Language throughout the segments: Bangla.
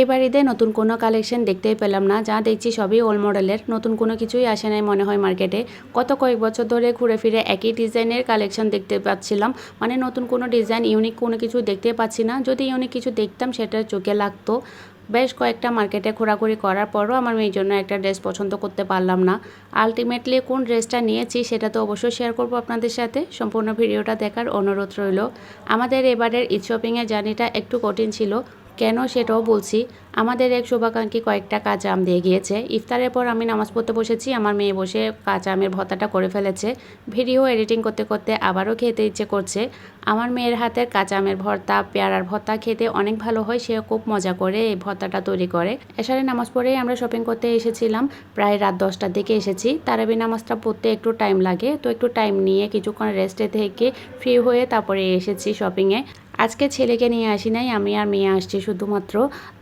এইবার ঈদে নতুন কোনো কালেকশন দেখতেই পেলাম না। যা দেখছি সবই ওল্ড মডেলের নতুন কোনো কিছুই আসে নাই মনে হয় মার্কেটে। গত কয়েক বছর ধরে ঘুরে ফিরে একই ডিজাইনের কালেকশন দেখতে পাচ্ছিলাম। মানে নতুন কোনো ডিজাইন ইউনিক কোনো কিছু দেখতে পাচ্ছি না। যদি ইউনিক কিছু দেখতাম সেটা চোখে লাগতো। বেশ কয়েকটা মার্কেটে ঘোরাঘুরি করার পরও আমার মেয়ের জন্য একটা ড্রেস পছন্দ করতে পারলাম না। আলটিমেটলি কোন ড্রেসটা নিয়েছি সেটা তো অবশ্যই শেয়ার করব আপনাদের সাথে। সম্পূর্ণ ভিডিওটা দেখার অনুরোধ রইল। আমাদের এবারের ঈদ শপিংয়ের জার্নিটা একটু কঠিন ছিল। কেন সেটাও বলছি। আমাদের এক শুভাকাঙ্ক্ষী কয়েকটা কাঁচা আম দিয়ে গিয়েছে। ইফতারের পর আমি নামাজ পড়তে বসেছি, আমার মেয়ে বসে কাঁচা আমের ভর্তাটা করে ফেলেছে। ভিডিও এডিটিং করতে করতে আবারও খেতে ইচ্ছে করছে। আমার মেয়ের হাতের কাঁচা আমের ভর্তা, পেয়ারার ভর্তা খেতে অনেক ভালো হয়, সে খুব মজা করে এই ভর্তাটা তৈরি করে। এসারে নামাজ পড়েই আমরা শপিং করতে এসেছিলাম। প্রায় রাত দশটার দিকে এসেছি। তারাবি নামাজটা পড়তে একটু টাইম লাগে, তো একটু টাইম নিয়ে কিছুক্ষণ রেস্টে থেকে ফ্রি হয়ে তারপরে এসেছি শপিংয়ে আজকে ছেলেকে নিয়ে আসি নাই, আমি আর মেয়ে আসছি শুধুমাত্র।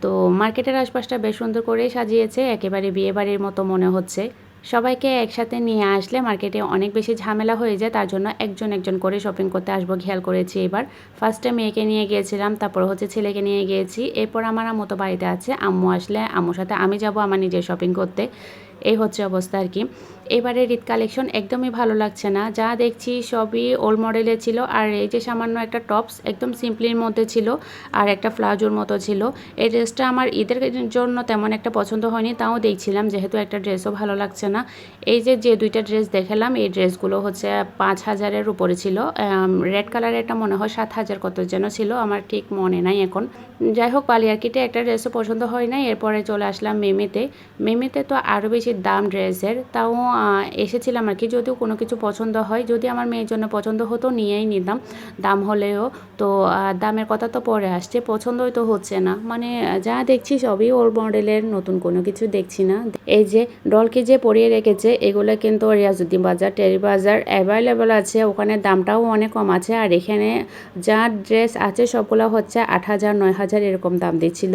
তো মার্কেটের আশপাশটা বেশ সুন্দর করে সাজিয়েছে, একেবারে বিয়ে বাড়ির মতো মনে হচ্ছে। সবাইকে একসাথে নিয়ে আসলে মার্কেটে অনেক বেশি ঝামেলা হয়ে যায়, তার জন্য একজন একজন করে শপিং করতে আসব খেয়াল করেছি এবার। ফার্স্টে মেয়েকে নিয়ে গিয়েছিলাম, তারপর হচ্ছে ছেলেকে নিয়ে গিয়েছি। এরপর আমার আম্মু তো বাড়িতে আছে, আম্মু আসলে, আম্মুর সাথে আমি যাব আমার নিজের শপিং করতে। এই হচ্ছে অবস্থা আর কি। এবারে ঈদ কালেকশন একদমই ভালো লাগছে না। যা দেখছি সবই ওল্ড মডেলে ছিল আর এই যে সামান্য একটা টপস একদম সিম্পলির মধ্যে ছিল আর একটা ফ্লাজোর মতো ছিল। এই ড্রেসটা আমার ঈদের জন্য তেমন একটা পছন্দ হয়নি, তাও দেখছিলাম যেহেতু একটা ড্রেসও ভালো লাগছে না। এই যে যে দুইটা ড্রেস দেখালাম, এই ড্রেসগুলো হচ্ছে পাঁচ হাজারের উপরে ছিল। রেড কালারের একটা মনে হয় সাত হাজার কত যেন ছিল, আমার ঠিক মনে নাই এখন। যাই হোক পালিয়ারকিটে একটা ড্রেসও পছন্দ হয় না এরপরে চলে আসলাম মেমেতে। মেমেতে তো আরও বেশি দাম ড্রেসের তাও এসেছিলাম আর কি। যদিও কোনো কিছু পছন্দ হয়, যদি আমার মেয়ের জন্য পছন্দ হতো নিয়েই নিতাম। দাম হলেও তো দামের কথা তো পরে আসছে, পছন্দই তো হচ্ছে না। মানে যা দেখছি সবই ওর মডেলের নতুন কোনো কিছু দেখছি না। এই যে ডলকে যে পরিয়ে রেখেছে, এগুলো কিন্তু রিয়াজুদ্দিন বাজার, টেরি বাজার অ্যাভেলেবেল আছে। ওখানে দামটাও অনেক কম আছে, আর এখানে যা ড্রেস আছে সবগুলো হচ্ছে আট হাজার, নয় হাজার এরকম দাম দিচ্ছিল।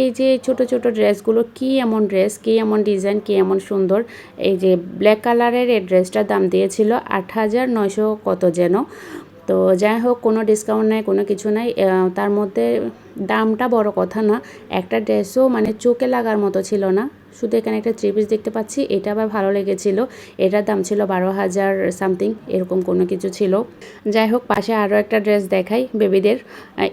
এই যে ছোট ছোট ড্রেসগুলো কি এমন ড্রেস কি এমন ডিজাইন কি এমন সুন্দর, এই যে ব্ল্যাক কালারের এই ড্রেসটার দাম দিয়েছিল আট হাজার নয়শো কত যেন। তো যাই হোক, কোনো ডিসকাউন্ট নাই, কোনো কিছু নাই। তার মধ্যে দামটা বড় কথা না, একটা ড্রেসও মানে চোখে লাগার মতো ছিল না। শুধু এখানে একটা থ্রি পিস দেখতে পাচ্ছি, এটা আবার ভালো লেগেছিল। এটার দাম ছিল বারো হাজার সামথিং এরকম কোনো কিছু ছিল। যাই হোক, পাশে আরও একটা ড্রেস দেখাই বেবিদের।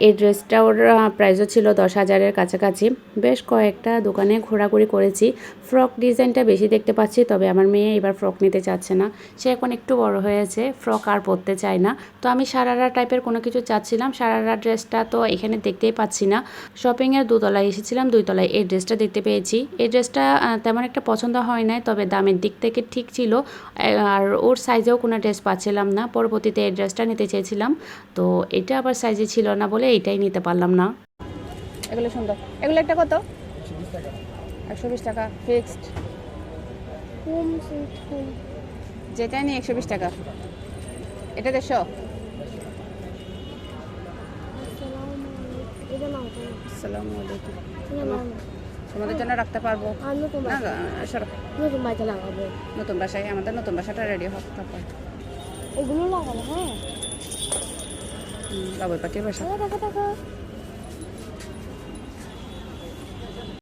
এই ড্রেসটা ওর প্রাইসও ছিল দশ হাজারের কাছাকাছি। বেশ কয়েকটা দোকানে ঘোরাঘুরি করেছি। ফ্রক ডিজাইনটা বেশি দেখতে পাচ্ছি, তবে আমার মেয়ে এবার ফ্রক নিতে চাচ্ছে না। সে এখন একটু বড় হয়েছে ফ্রক আর পরতে চায় না। তো আমি সারারা টাইপের কোনো কিছু চাচ্ছিলাম। সারারা ড্রেসটা তো এখানে দেখতেই পাচ্ছি না। শপিংয়ের দুতলায় এসেছিলাম দুইতলায় এই ড্রেসটা দেখতে পেয়েছি। এই ড্রেসটা তেমন একটা পছন্দ হয় নাই তবে দামের দিক থেকে ঠিক ছিল। আর ওর সাইজেও কোনো ড্রেস পাচ্ছিলাম না। পরবর্তীতে এই ড্রেসটা নিতে চেয়েছিলাম। তো এটা আবার সাইজে ছিল না বলে এইটাই নিতে পারলাম না। এগুলো সুন্দর। এগুলো একটা কত? একশো বিশ টাকা। ফিক্সড যেটাই নিয়ে একশো বিশ টাকা। এটা দেড়শো আসসালামু আলাইকুম। তোমাদের জন্য রাখতে পারব? সরো। নতুন বাড়িতে লাগাবো। নতুন বাসায় আমাদের নতুন বাসাটা রেডি হোক তারপর। এগুলো লাগাবো হ্যাঁ। বাবুর পাখির বাসা। দেখো।